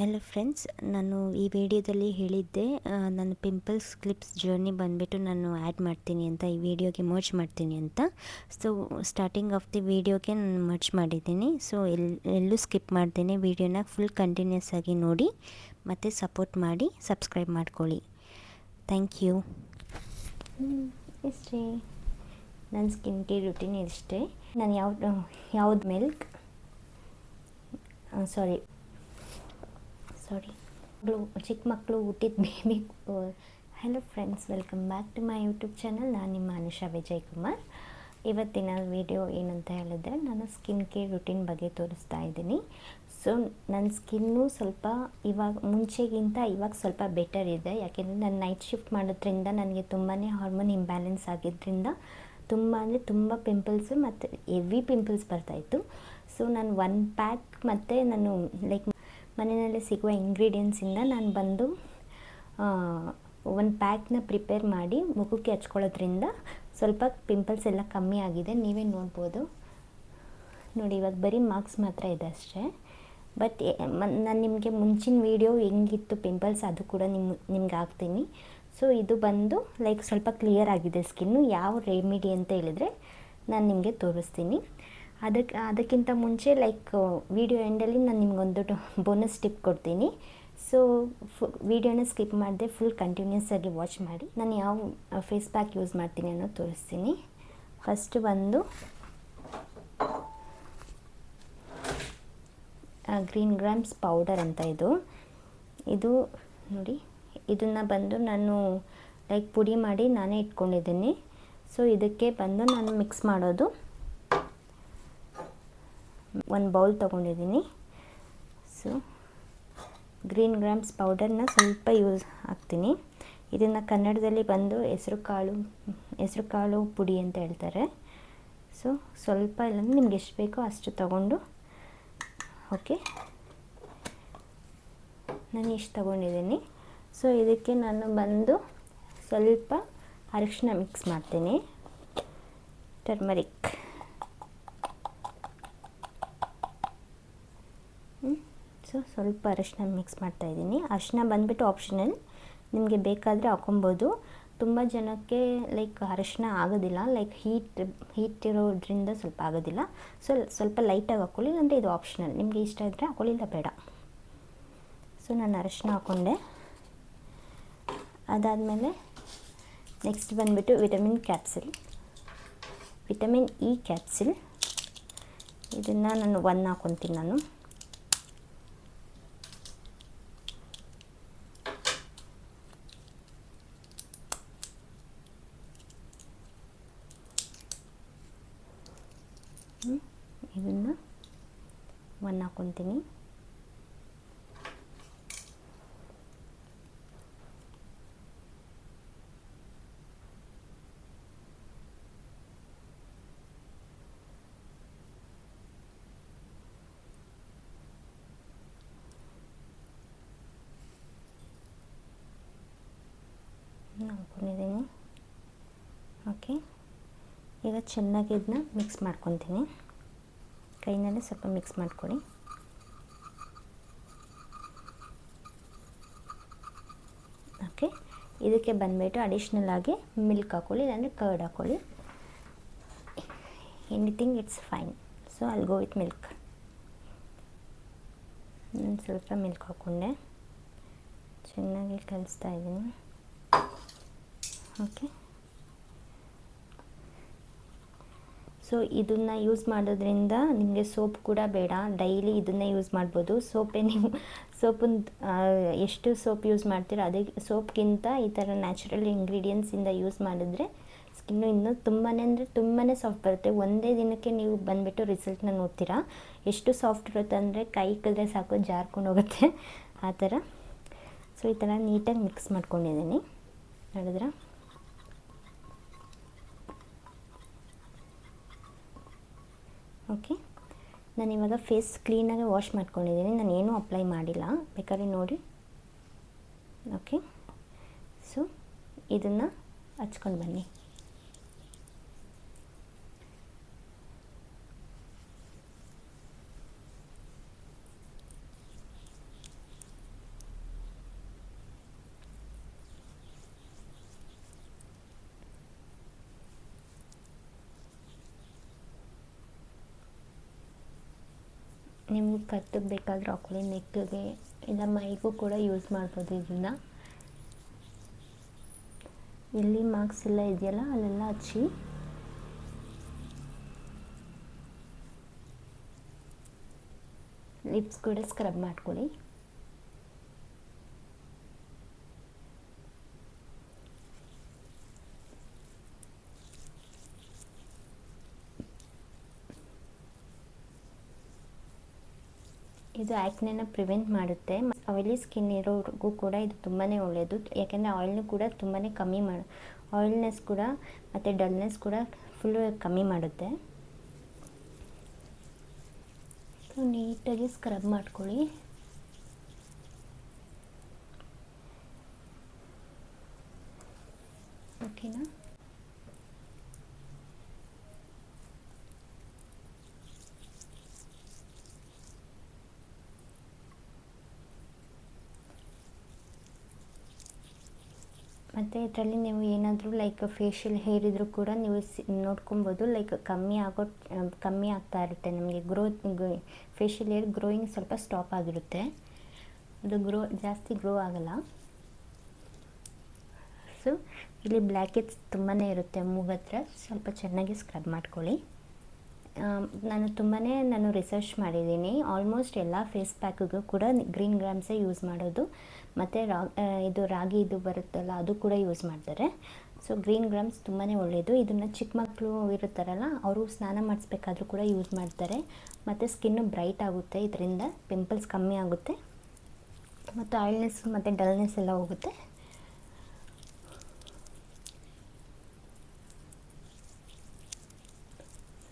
Hello friends ನಾನು ಈ ವಿಡಿಯೋದಲ್ಲಿ ಹೇಳಿದ್ದೆ ನನ್ನ ಪಿಂಪಲ್ಸ್ ಕ್ಲಿಪ್ಸ್ ಜರ್ನಿ ಬಂದುಬಿಟ್ಟು ನಾನು ಆ್ಯಡ್ ಮಾಡ್ತೀನಿ ಅಂತ, ಈ ವಿಡಿಯೋಗೆ ಮರ್ಚ್ ಮಾಡ್ತೀನಿ ಅಂತ. ಸೊ ಸ್ಟಾರ್ಟಿಂಗ್ ಆಫ್ ದಿ ವಿಡಿಯೋಗೆ ನಾನು ಮರ್ಚ್ ಮಾಡಿದ್ದೀನಿ. ಸೊ ಎಲ್, ಎಲ್ಲೂ ಸ್ಕಿಪ್ ಮಾಡ್ತೀನಿ ವಿಡಿಯೋನ ಫುಲ್ ಕಂಟಿನ್ಯೂಸ್ ಆಗಿ ನೋಡಿ, ಮತ್ತು ಸಪೋರ್ಟ್ ಮಾಡಿ ಸಬ್ಸ್ಕ್ರೈಬ್ ಮಾಡ್ಕೊಳ್ಳಿ. ಥ್ಯಾಂಕ್ ಯು ಇಷ್ಟೇ. ನನ್ನ ಸ್ಕಿನ್ ಕೇರ್ ರುಟೀನ್ ಇಷ್ಟೇ. ನಾನು ಯಾವ್ದು ಯಾವ್ದು ಮಿಲ್ಕ್ ಸಾರಿ ಸಾರಿ ಮಕ್ಕಳು ಚಿಕ್ಕ ಮಕ್ಕಳು ಹುಟ್ಟಿದ baby hello friends welcome back to my YouTube channel ನಾನು ನಿಮ್ಮ ಅನುಷಾ ವಿಜಯ್ ಕುಮಾರ್ ಇವತ್ತಿನ ವಿಡಿಯೋ ಏನಂತ ಹೇಳಿದ್ರೆ, ನಾನು ಸ್ಕಿನ್ ಕೇರ್ ರುಟೀನ್ ಬಗ್ಗೆ ತೋರಿಸ್ತಾ ಇದ್ದೀನಿ. ಸೊ ನನ್ನ ಸ್ಕಿನ್ನು ಸ್ವಲ್ಪ ಇವಾಗ, ಮುಂಚೆಗಿಂತ ಇವಾಗ ಸ್ವಲ್ಪ ಬೆಟರ್ ಇದೆ. ಯಾಕೆಂದರೆ ನಾನು ನೈಟ್ ಶಿಫ್ಟ್ ಮಾಡೋದ್ರಿಂದ ನನಗೆ ತುಂಬಾ ಹಾರ್ಮೋನ್ ಇಂಬ್ಯಾಲೆನ್ಸ್ ಆಗಿದ್ದರಿಂದ ತುಂಬ ಅಂದರೆ ತುಂಬ ಪಿಂಪಲ್ಸು ಮತ್ತು ಎವಿ ಪಿಂಪಲ್ಸ್ ಬರ್ತಾಯಿತ್ತು ಸೊ ನಾನು ಒನ್ ಪ್ಯಾಕ್ ಮತ್ತು ನಾನು ಲೈಕ್ ಮನೆಯಲ್ಲಿ ಸಿಗುವ ಇಂಗ್ರೀಡಿಯೆಂಟ್ಸಿಂದ ನಾನು ಬಂದು ಒಂದು ಪ್ಯಾಕ್ನ ಪ್ರಿಪೇರ್ ಮಾಡಿ ಮುಖಕ್ಕೆ ಹಚ್ಕೊಳ್ಳೋದ್ರಿಂದ ಸ್ವಲ್ಪ ಪಿಂಪಲ್ಸ್ ಎಲ್ಲ ಕಮ್ಮಿ ಆಗಿದೆ. ನೀವೇ ನೋಡ್ಬೋದು. ನೋಡಿ, ಇವಾಗ ಬರೀ ಮಾರ್ಕ್ಸ್ ಮಾತ್ರ ಇದೆ ಅಷ್ಟೇ. ಬಟ್ ನಾನು ನಿಮಗೆ ಮುಂಚಿನ ವೀಡಿಯೋ ಹೆಂಗಿತ್ತು ಪಿಂಪಲ್ಸ್ ಅದು ಕೂಡ ನಿಮ್ಮ ನಿಮ್ಗೆ ಹಾಕ್ತೀನಿ. ಸೊ ಇದು ಬಂದು ಲೈಕ್ ಸ್ವಲ್ಪ ಕ್ಲಿಯರ್ ಆಗಿದೆ ಸ್ಕಿನ್ನು ಯಾವ ರೆಮಿಡಿ ಅಂತ ಹೇಳಿದರೆ ನಾನು ನಿಮಗೆ ತೋರಿಸ್ತೀನಿ. ಅದಕ್ಕೆ ಅದಕ್ಕಿಂತ ಮುಂಚೆ ಲೈಕ್ ವಿಡಿಯೋ ಎಂಡಲ್ಲಿ ನಾನು ನಿಮ್ಗೊಂದು ಬೋನಸ್ ಟಿಪ್ ಕೊಡ್ತೀನಿ. ಸೊ ಫು ವಿಡಿಯೋನ ಸ್ಕಿಪ್ ಮಾಡಿದೆ ಫುಲ್ ಕಂಟಿನ್ಯೂಸ್ ಆಗಿ ವಾಚ್ ಮಾಡಿ. ನಾನು ಯಾವ ಫೇಸ್ ಪ್ಯಾಕ್ ಯೂಸ್ ಮಾಡ್ತೀನಿ ಅನ್ನೋ ತೋರಿಸ್ತೀನಿ. ಫಸ್ಟ್ ಬಂದು ಗ್ರೀನ್ ಗ್ರಾಮ್ಸ್ ಪೌಡರ್ ಅಂತ ಇದು. ಇದು ನೋಡಿ, ಇದನ್ನು ಬಂದು ನಾನು ಲೈಕ್ ಪುಡಿ ಮಾಡಿ ನಾನೇ ಇಟ್ಕೊಂಡಿದ್ದೀನಿ. ಸೊ ಇದಕ್ಕೆ ಬಂದು ನಾನು ಮಿಕ್ಸ್ ಮಾಡೋದು. ಒಂದು ಬೌಲ್ ತೊಗೊಂಡಿದ್ದೀನಿ. ಸೊ ಗ್ರೀನ್ ಗ್ರಾಮ್ಸ್ ಪೌಡರ್ನ ಸ್ವಲ್ಪ ಯೂಸ್ ಹಾಕ್ತೀನಿ. ಇದನ್ನು ಕನ್ನಡದಲ್ಲಿ ಬಂದು ಹೆಸ್ರು ಕಾಳು ಹೆಸ್ರು ಕಾಳು ಪುಡಿ ಅಂತ ಹೇಳ್ತಾರೆ. ಸೊ ಸ್ವಲ್ಪ ಇಲ್ಲಾಂದ್ರೆ ನಿಮ್ಗೆ ಎಷ್ಟು ಬೇಕೋ ಅಷ್ಟು ತಗೊಂಡು ಓಕೆ ನಾನು ಇಷ್ಟು ತೊಗೊಂಡಿದ್ದೀನಿ. ಸೊ ಇದಕ್ಕೆ ನಾನು ಬಂದು ಸ್ವಲ್ಪ ಅರಿಶಿನ ಮಿಕ್ಸ್ ಮಾಡ್ತೀನಿ. ಟರ್ಮರಿಕ್ ಸೊ ಸ್ವಲ್ಪ ಅರಶಿನ ಮಿಕ್ಸ್ ಮಾಡ್ತಾಯಿದ್ದೀನಿ ಅರಶಿನ ಬಂದುಬಿಟ್ಟು ಆಪ್ಷನಲ್ ನಿಮಗೆ ಬೇಕಾದರೆ ಹಾಕೊಬೋದು ತುಂಬ ಜನಕ್ಕೆ ಲೈಕ್ ಅರಶಿನ ಆಗೋದಿಲ್ಲ. ಲೈಕ್ ಹೀಟ್ ಹೀಟ್ ಇರೋದ್ರಿಂದ ಸ್ವಲ್ಪ ಆಗೋದಿಲ್ಲ. ಸೊ ಸ್ವಲ್ಪ ಲೈಟಾಗಿ ಹಾಕ್ಕೊಳ್ಳಿ. ಅಂದರೆ ಇದು ಆಪ್ಷನಲ್ ನಿಮಗೆ ಇಷ್ಟ ಇದ್ದರೆ ಹಾಕೊಳ್ಳಿಲ್ಲ, ಬೇಡ. ಸೊ ನಾನು ಅರಶಿನ ಹಾಕ್ಕೊಂಡೆ. ಅದಾದಮೇಲೆ ನೆಕ್ಸ್ಟ್ ಬಂದುಬಿಟ್ಟು vitamin capsule vitamin E capsule ಇದನ್ನು ನಾನು ಒನ್ ಹಾಕ್ಕೊತೀನಿ ನಾನು ಇದನ್ನು ಒನ್ ಹಾಕ್ಕೊತೀನಿ ಹಾಕೊಂಡಿದ್ದೀನಿ ಓಕೆ. ಈಗ ಚೆನ್ನಾಗಿ ಇದನ್ನ ಮಿಕ್ಸ್ ಮಾಡ್ಕೊತೀನಿ. ಕೈನಲ್ಲಿ ಸ್ವಲ್ಪ ಮಿಕ್ಸ್ ಮಾಡ್ಕೊಳ್ಳಿ ಓಕೆ ಇದಕ್ಕೆ ಬಂದುಬಿಟ್ಟು ಅಡಿಷ್ನಲ್ ಆಗಿ ಮಿಲ್ಕ್ ಹಾಕ್ಕೊಳ್ಳಿ ಇಲ್ಲಾಂದರೆ ಕರ್ಡ್ ಹಾಕ್ಕೊಳ್ಳಿ ಎನಿಥಿಂಗ್ ಇಟ್ಸ್ ಫೈನ್ ಸೊ ಅಲ್ಲಿ ಗೋ ವಿತ್ ಮಿಲ್ಕ್ ನಾನು ಸ್ವಲ್ಪ ಮಿಲ್ಕ್ ಹಾಕ್ಕೊಂಡೆ ಚೆನ್ನಾಗಿ ಕಲಿಸ್ತಾ ಇದ್ದೀನಿ. ಓಕೆ ಸೊ ಇದನ್ನು ಯೂಸ್ ಮಾಡೋದ್ರಿಂದ ನಿಮಗೆ ಸೋಪ್ ಕೂಡ ಬೇಡ. ಡೈಲಿ ಇದನ್ನೇ ಯೂಸ್ ಮಾಡ್ಬೋದು. ಸೋಪೇ ನೀವು ಸೋಪನ್ನ ಎಷ್ಟು ಸೋಪ್ ಯೂಸ್ ಮಾಡ್ತೀರೋ ಅದೇ ಸೋಪ್ಗಿಂತ ಈ ಥರ ನ್ಯಾಚುರಲ್ ಇಂಗ್ರೀಡಿಯೆಂಟ್ಸಿಂದ ಯೂಸ್ ಮಾಡಿದ್ರೆ ಸ್ಕಿನ್ನು ಇನ್ನೂ ತುಂಬಾ ಅಂದರೆ ತುಂಬಾ ಸಾಫ್ಟ್ ಬರುತ್ತೆ. ಒಂದೇ ದಿನಕ್ಕೆ ನೀವು ಬಂದುಬಿಟ್ಟು ರಿಸಲ್ಟ್ನ ನೋಡ್ತೀರಾ. ಎಷ್ಟು ಸಾಫ್ಟ್ ಇರುತ್ತೆ ಅಂದರೆ ಕೈ ಕಲ್ಲರೆ ಸಾಕು, ಜಾರ್ಕೊಂಡು ಹೋಗುತ್ತೆ. ಆ ಥರ. ಸೊ, ಈ ಥರ ನೀಟಾಗಿ ಮಿಕ್ಸ್ ಮಾಡ್ಕೊಂಡಿದ್ದೀನಿ. ನೋಡಿದ್ರೆ? ಓಕೆ. ನಾನು ಇವಾಗ ಫೇಸ್ ಕ್ಲೀನಾಗಿ ವಾಶ್ ಮಾಡ್ಕೊಂಡಿದ್ದೀನಿ. ನಾನು ಏನೂ ಅಪ್ಲೈ ಮಾಡಿಲ್ಲ. ಬೇಕಾದ್ರೆ ನೋಡಿ. ಓಕೆ ಸೊ ಇದನ್ನು ಹಚ್ಕೊಂಡು ಬನ್ನಿ. ನೀವು ಕತ್ತಿಗೆ ಬೇಕಾದರೂ ಹಾಕೊಳ್ಳಿ ನೆಕ್ಗೆ ಇಲ್ಲ ಮೈಗೂ ಕೂಡ ಯೂಸ್ ಮಾಡ್ಬೋದು ಇದನ್ನು. ಇಲ್ಲಿ ಮಾರ್ಕ್ಸ್ ಎಲ್ಲ ಇದೆಯಲ್ಲ, ಅಲ್ಲೆಲ್ಲ ಹಚ್ಚಿ. ಲಿಪ್ಸ್ ಕೂಡ ಸ್ಕ್ರಬ್ ಮಾಡ್ಕೊಳ್ಳಿ. ಇದು ಆ್ಯಕ್ನೆನ ಪ್ರಿವೆಂಟ್ ಮಾಡುತ್ತೆ. ಆಯಿಲಿ ಸ್ಕಿನ್ ಇರೋರಿಗೂ ಕೂಡ ಇದು ತುಂಬಾ ಒಳ್ಳೆಯದು ಯಾಕೆಂದರೆ ಆಯಿಲ್ನು ಕೂಡ ತುಂಬಾ ಕಮ್ಮಿ ಮಾಡಿ, ಆಯಿಲ್ನೆಸ್ ಕೂಡ ಮತ್ತು ಡಲ್ನೆಸ್ ಕೂಡ ಫುಲ್ಲು ಕಮ್ಮಿ ಮಾಡುತ್ತೆ. ಸೊ ನೀಟಾಗಿ ಸ್ಕ್ರಬ್ ಮಾಡ್ಕೊಳ್ಳಿ ಓಕೆನಾ ಮತ್ತು ಇದರಲ್ಲಿ ನೀವು ಏನಾದರೂ ಲೈಕ್ ಫೇಶಿಯಲ್ ಹೇರ್ ಇದ್ದರೂ ಕೂಡ ನೀವು ಸಿ, ನೋಡ್ಕೊಬೋದು. ಲೈಕ್ ಕಮ್ಮಿ ಆಗೋ, ಕಮ್ಮಿ ಆಗ್ತಾ ಇರುತ್ತೆ ನಮಗೆ. ಗ್ರೋತ್ ಫೇಶಿಯಲ್ ಹೇರ್ ಗ್ರೋಯಿಂಗ್ ಸ್ವಲ್ಪ ಸ್ಟಾಪ್ ಆಗಿರುತ್ತೆ. ಅದು ಗ್ರೋ ಜಾಸ್ತಿ ಗ್ರೋ ಆಗಲ್ಲ. ಸೊ ಇಲ್ಲಿ ಬ್ಲ್ಯಾಕೆಟ್ಸ್ ತುಂಬಾ ಇರುತ್ತೆ. ಮೂಗತ್ರ ಸ್ವಲ್ಪ ಚೆನ್ನಾಗಿ ಸ್ಕ್ರಬ್ ಮಾಡ್ಕೊಳ್ಳಿ. ನಾನು ತುಂಬಾ ನಾನು ರಿಸರ್ಚ್ ಮಾಡಿದ್ದೀನಿ. ಆಲ್ಮೋಸ್ಟ್ ಎಲ್ಲ ಫೇಸ್ ಪ್ಯಾಕಿಗೂ ಕೂಡ ಗ್ರೀನ್ ಗ್ರಾಮ್ಸೇ ಯೂಸ್ ಮಾಡೋದು. ಮತ್ತು ರಾ ಇದು ರಾಗಿ ಇದು ಬರುತ್ತಲ್ಲ, ಅದು ಕೂಡ ಯೂಸ್ ಮಾಡ್ತಾರೆ. ಸೊ ಗ್ರೀನ್ ಗ್ರಾಮ್ಸ್ ತುಂಬಾ ಒಳ್ಳೆಯದು ಇದನ್ನು ಚಿಕ್ಕ ಮಕ್ಕಳು ಇರುತ್ತಾರಲ್ಲ, ಅವರು ಸ್ನಾನ ಮಾಡಿಸ್ಬೇಕಾದ್ರೂ ಕೂಡ ಯೂಸ್ ಮಾಡ್ತಾರೆ. ಮತ್ತು ಸ್ಕಿನ್ನು ಬ್ರೈಟ್ ಆಗುತ್ತೆ, ಇದರಿಂದ ಪಿಂಪಲ್ಸ್ ಕಮ್ಮಿ ಆಗುತ್ತೆ. ಮತ್ತು ಆಯಿಲ್ನೆಸ್ ಮತ್ತು ಡಲ್ನೆಸ್ ಎಲ್ಲ ಹೋಗುತ್ತೆ.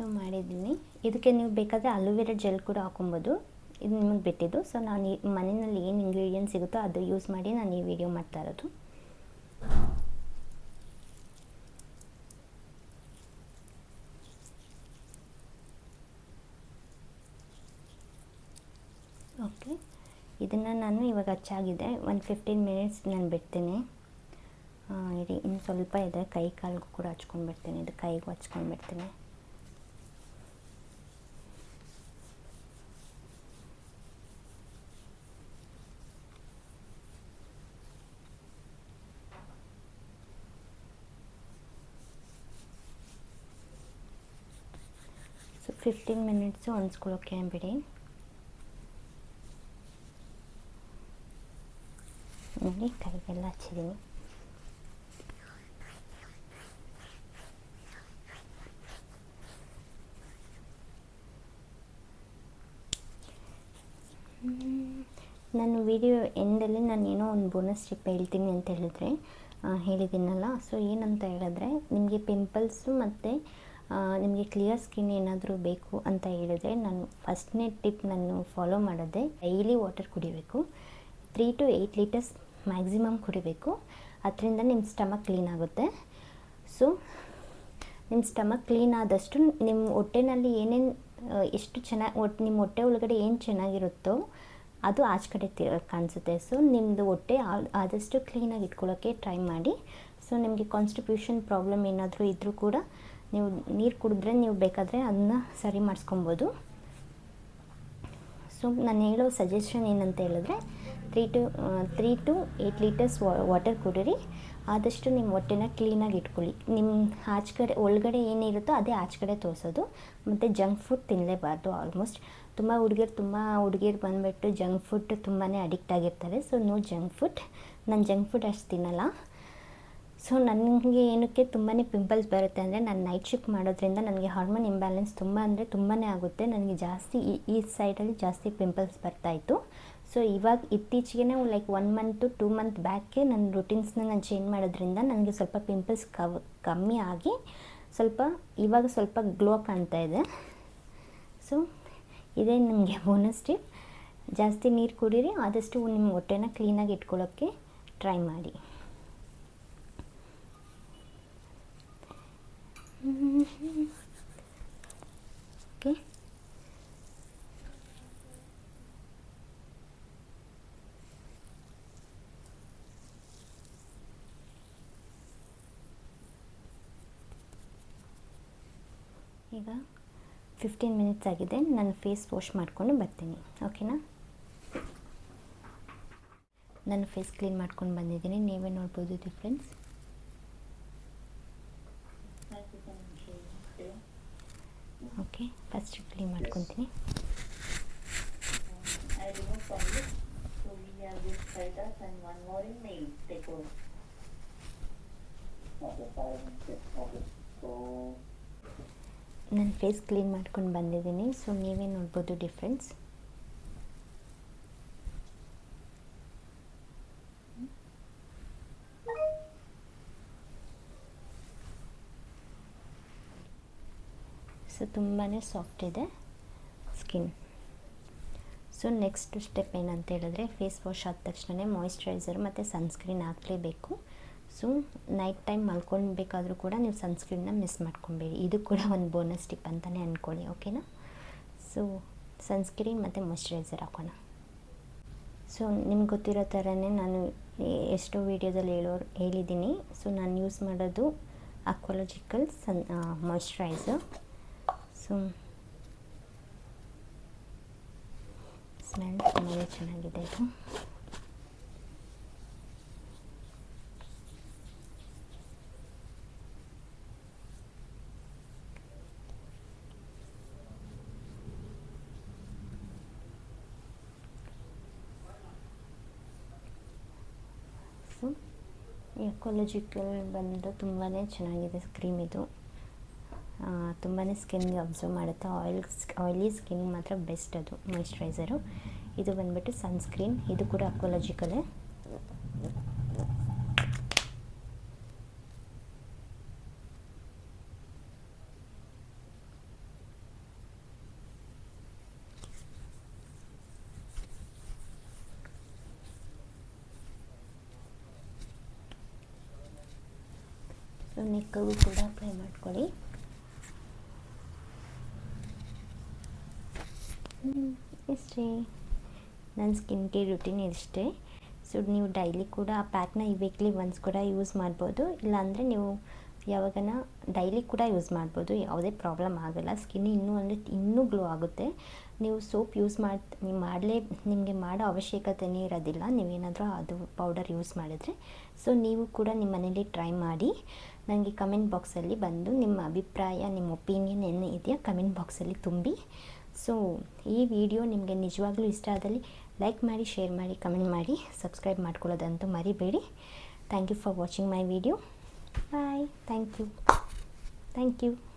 ಸೊ ಮಾಡಿದ್ದೀನಿ. ಇದಕ್ಕೆ ನೀವು ಬೇಕಾದರೆ ಅಲೋವೆರಾ ಜೆಲ್ ಕೂಡ ಹಾಕೊಬೋದು. ಇದು ನಿಮಗೆ ಬಿಟ್ಟಿದ್ದು. ಸೊ ನಾನು ಮನೆಯಲ್ಲಿ ಏನು ಇಂಗ್ರೀಡಿಯೆಂಟ್ ಸಿಗುತ್ತೋ ಅದು ಯೂಸ್ ಮಾಡಿ ನಾನು ಈ ವಿಡಿಯೋ ಮಾಡ್ತಾ ಇರೋದು. ಓಕೆ ಇದನ್ನು ನಾನು ಇವಾಗ ಹಚ್ಚಾಗಿದೆ. ಒಂದು ಫಿಫ್ಟೀನ್ ಮಿನಿಟ್ಸ್ ನಾನು ಬಿಡ್ತೀನಿ. ಇರಿ, ಇನ್ನು ಸ್ವಲ್ಪ ಇದೆ. ಕೈ ಕಾಲಿಗೂ ಕೂಡ ಹಚ್ಕೊಂಡು ಬಿಡ್ತೀನಿ ಇದು ಕೈಗೂ ಹಚ್ಕೊಂಡು ಫಿಫ್ಟೀನ್ ಮಿನಿಟ್ಸು ಅನ್ಸ್ಕೊಳ್ಳೋಕೆ ಬಿಡಿ ನೋಡಿ ಕೈಗೆಲ್ಲ ಹಚ್ಚಿದ್ದೀನಿ ನಾನು ವಿಡಿಯೋ ಎಂಡಲ್ಲಿ ನಾನು ಏನೋ ಒಂದು ಬೋನಸ್ ಟಿಪ್ ಹೇಳ್ತೀನಿ ಅಂತ ಹೇಳಿದ್ರೆ ಹೇಳಿದ್ದೀನಲ್ಲ ಸೊ ಏನಂತ ಹೇಳಿದ್ರೆ, ನಿಮಗೆ ಪಿಂಪಲ್ಸು ಮತ್ತು ನಿಮಗೆ ಕ್ಲಿಯರ್ ಸ್ಕಿನ್ ಏನಾದರೂ ಬೇಕು ಅಂತ ಹೇಳಿದ್ರೆ ನಾನು ಫಸ್ಟ್ನೇ ಟಿಪ್ ನಾನು ಫಾಲೋ ಮಾಡೋದೆ ಡೈಲಿ ವಾಟರ್ ಕುಡಿಬೇಕು. Three to eight litres maximum ಕುಡಿಬೇಕು. ಅದರಿಂದ ನಿಮ್ಮ ಸ್ಟಮಕ್ ಕ್ಲೀನ್ ಆಗುತ್ತೆ. ಸೊ ನಿಮ್ಮ ಸ್ಟಮಕ್ ಕ್ಲೀನ್ ಆದಷ್ಟು ನಿಮ್ಮ ಹೊಟ್ಟೆನಲ್ಲಿ ಏನೇನು ಎಷ್ಟು ಚೆನ್ನಾಗಿ ಒಟ್ಟು ನಿಮ್ಮ ಹೊಟ್ಟೆ ಒಳಗಡೆ ಏನು ಚೆನ್ನಾಗಿರುತ್ತೋ ಅದು ಆಚೆ ಕಡೆ ತಿ, ಕಾಣಿಸುತ್ತೆ. ಸೊ ನಿಮ್ಮದು ಹೊಟ್ಟೆ ಆದಷ್ಟು ಕ್ಲೀನಾಗಿ ಇಟ್ಕೊಳ್ಳೋಕ್ಕೆ ಟ್ರೈ ಮಾಡಿ. ಸೊ ನಿಮಗೆ ಕಾನ್ಸ್ಟಿಪ್ಯೂಷನ್ ಪ್ರಾಬ್ಲಮ್ ಏನಾದರೂ ಇದ್ದರೂ ಕೂಡ ನೀವು ನೀರು ಕುಡಿದ್ರೆ ನೀವು ಬೇಕಾದರೆ ಅದನ್ನ ಸರಿ ಮಾಡಿಸ್ಕೊಬೋದು. ಸೊ ನಾನು ಹೇಳೋ ಸಜೆಷನ್ ಏನಂತ ಹೇಳಿದ್ರೆ three to three to eight litres water ಕುಡೀರಿ. ಆದಷ್ಟು ನಿಮ್ಮ ಹೊಟ್ಟೆನ ಕ್ಲೀನಾಗಿ ಇಟ್ಕೊಳ್ಳಿ. ನಿಮ್ಮ ಆಚೆ ಕಡೆ, ಒಳಗಡೆ ಏನಿರುತ್ತೋ ಅದೇ ಆಚೆ ಕಡೆ ತೋರಿಸೋದು. ಮತ್ತು ಜಂಕ್ ಫುಡ್ ತಿನ್ನಲೇಬಾರ್ದು ಆಲ್ಮೋಸ್ಟ್ ತುಂಬ ಹುಡುಗಿರು ತುಂಬ ಹುಡುಗಿರು ಬಂದುಬಿಟ್ಟು ಜಂಕ್ ಫುಡ್ ತುಂಬಾ ಅಡಿಕ್ಟ್ ಆಗಿರ್ತಾರೆ. ಸೊ ನೋ ಜಂಕ್ ಫುಡ್ ನಾನು ಜಂಕ್ ಫುಡ್ ಅಷ್ಟು ತಿನ್ನಲ್ಲ. ಸೊ ನನಗೆ ಏನಕ್ಕೆ ತುಂಬಾ ಪಿಂಪಲ್ಸ್ ಬರುತ್ತೆ ಅಂದರೆ ನಾನು ನೈಟ್ ಶಿಫ್ಟ್ ಮಾಡೋದ್ರಿಂದ ನನಗೆ ಹಾರ್ಮೋನ್ ಇಂಬ್ಯಾಲೆನ್ಸ್ ತುಂಬ ಅಂದರೆ ತುಂಬಾ ಆಗುತ್ತೆ. ನನಗೆ ಜಾಸ್ತಿ ಈ ಸೈಡಲ್ಲಿ ಜಾಸ್ತಿ ಪಿಂಪಲ್ಸ್ ಬರ್ತಾಯಿತ್ತು ಸೊ ಇವಾಗ ಇತ್ತೀಚೆಗೆ like one month two month ಬ್ಯಾಕೆ ನನ್ನ ರುಟೀನ್ಸ್ನ ನಾನು ಚೇಂಜ್ ಮಾಡೋದ್ರಿಂದ ನನಗೆ ಸ್ವಲ್ಪ ಪಿಂಪಲ್ಸ್ ಕವ್, ಕಮ್ಮಿ ಆಗಿ ಸ್ವಲ್ಪ, ಇವಾಗ ಸ್ವಲ್ಪ ಗ್ಲೋ ಕಾಣ್ತಾ ಇದೆ. ಸೊ ಇದೇ ನಿಮಗೆ ಬೋನಸ್ ಟಿಪ್ ಜಾಸ್ತಿ ನೀರು ಕುಡೀರಿ, ಆದಷ್ಟು ನಿಮ್ಮ ಹೊಟ್ಟೆನ ಕ್ಲೀನಾಗಿ ಇಟ್ಕೊಳ್ಳೋಕ್ಕೆ ಟ್ರೈ ಮಾಡಿ ಓಕೆ ಈಗ ಫಿಫ್ಟೀನ್ ಮಿನಿಟ್ಸ್ ಆಗಿದೆ. ನಾನು ಫೇಸ್ ವಾಶ್ ಮಾಡ್ಕೊಂಡು ಬರ್ತೀನಿ. ಓಕೆನಾ ನಾನು ಫೇಸ್ ಕ್ಲೀನ್ ಮಾಡ್ಕೊಂಡು ಬಂದಿದ್ದೀನಿ. ನೀವೇ ನೋಡ್ಬೋದು ಡಿಫ್ರೆನ್ಸ್ ಓಕೆ ಫಸ್ಟ್ ಕ್ಲೀನ್ ಮಾಡ್ಕೊತೀನಿ. I remove from this. So we have this decor. Face clean ಮಾಡ್ಕೊಂಡು ಬಂದಿದ್ದೀನಿ. ಸೊ ನೀವೇ ನೋಡ್ಬೋದು ಡಿಫ್ರೆನ್ಸ್ ಸೊ ತುಂಬಾ ಸಾಫ್ಟ್ ಇದೆ ಸ್ಕಿನ್ ಸೊ ನೆಕ್ಸ್ಟ್ ಸ್ಟೆಪ್ ಏನಂತ ಹೇಳಿದ್ರೆ ಫೇಸ್ ವಾಶ್ ಆದ ತಕ್ಷಣ ಮಾಯಿಶ್ಚರೈಸರ್ ಮತ್ತು ಸನ್ಸ್ಕ್ರೀನ್ ಹಾಕಲೇಬೇಕು. ಸೊ ನೈಟ್ ಟೈಮ್ ಮಲ್ಕೊಳ್ಬೇಕಾದ್ರೂ ಕೂಡ ನೀವು ಸನ್ಸ್ಕ್ರೀನ್ನ ಮಿಸ್ ಮಾಡ್ಕೊಬೇಡಿ. ಇದು ಕೂಡ ಒಂದು ಬೋನಸ್ ಟಿಪ್ ಅಂತಲೇ ಅಂದ್ಕೊಳ್ಳಿ ಓಕೆನಾ ಸೊ ಸನ್ಸ್ಕ್ರೀನ್ ಮತ್ತು ಮಾಯಶ್ಚರೈಸರ್ ಹಾಕೋಣ. ಸೊ ನಿಮ್ಗೆ ಗೊತ್ತಿರೋ ಥರನೇ ನಾನು ಎಷ್ಟೋ ವೀಡಿಯೋದಲ್ಲಿ ಹೇಳೋ, ಹೇಳಿದ್ದೀನಿ. ಸೊ ನಾನು ಯೂಸ್ ಮಾಡೋದು Aqualogica sun moisturiser so smell ತುಂಬಾ ಚೆನ್ನಾಗಿದೆ ಇದು ಸೊ ಎಕಾಲಜಿಕಲ್ ಬಂದು ತುಂಬಾ ಚೆನ್ನಾಗಿದೆ ಕ್ರೀಮ್ ಇದು. ತುಂಬಾ ಸ್ಕಿನ್ಗೆ ಅಬ್ಸರ್ವ್ ಮಾಡುತ್ತೆ. ಆಯಿಲ್ ಆಯಿಲಿ ಸ್ಕಿನ್ ಮಾತ್ರ ಬೆಸ್ಟ್ ಅದು ಮಾಯಿಶ್ಚರೈಸರು ಇದು ಬಂದ್ಬಿಟ್ಟು ಸನ್ಸ್ಕ್ರೀನ್ ಇದು ಕೂಡ ಅಕ್ವಾಲಜಿಕಲೇ ನೆಕ್ಕಿಗೂ ಕೂಡ ಅಪ್ಲೈ ಮಾಡ್ಕೊಳ್ಳಿ. ಇಷ್ಟೇ. ನನ್ನ ಸ್ಕಿನ್ ಕೇರ್ ರುಟೀನ್ ಇಷ್ಟೇ. ಸೊ ನೀವು ಡೈಲಿ ಕೂಡ ಆ ಪ್ಯಾಕ್ನ ಈ ವೀಕ್ಲಿ ಒನ್ಸ್ ಕೂಡ ಯೂಸ್ ಮಾಡ್ಬೋದು. ಇಲ್ಲಾಂದರೆ ನೀವು ಯಾವಾಗನ ಡೈಲಿ ಕೂಡ ಯೂಸ್ ಮಾಡ್ಬೋದು. ಯಾವುದೇ ಪ್ರಾಬ್ಲಮ್ ಆಗೋಲ್ಲ. ಸ್ಕಿನ್ ಇನ್ನೂ ಅಂದರೆ ಇನ್ನೂ ಗ್ಲೋ ಆಗುತ್ತೆ. ನೀವು ಸೋಪ್ ಯೂಸ್ ಮಾಡಿ, ನೀವು ಮಾಡಲೇ, ನಿಮಗೆ ಮಾಡೋ ಅವಶ್ಯಕತೆನೇ ಇರೋದಿಲ್ಲ. ನೀವೇನಾದರೂ ಅದು ಪೌಡರ್ ಯೂಸ್ ಮಾಡಿದ್ರೆ. ಸೊ, ನೀವು ಕೂಡ ನಿಮ್ಮ ಮನೇಲಿ ಟ್ರೈ ಮಾಡಿ. ನನಗೆ ಕಮೆಂಟ್ ಬಾಕ್ಸಲ್ಲಿ ಬಂದು ನಿಮ್ಮ ಅಭಿಪ್ರಾಯ, ನಿಮ್ಮ ಒಪಿನಿಯನ್ ಏನು ಇದೆಯಾ ಕಮೆಂಟ್ ಬಾಕ್ಸಲ್ಲಿ ತುಂಬಿ. ಸೊ, ಈ ವಿಡಿಯೋ ನಿಮಗೆ ನಿಜವಾಗ್ಲೂ ಇಷ್ಟ ಆದಲ್ಲಿ ಲೈಕ್ ಮಾಡಿ, ಶೇರ್ ಮಾಡಿ, ಕಮೆಂಟ್ ಮಾಡಿ, ಸಬ್ಸ್ಕ್ರೈಬ್ ಮಾಡ್ಕೊಳ್ಳೋದಂತೂ ಮರಿಬೇಡಿ. Thank you for watching my video. Bye. Thank you. Thank you.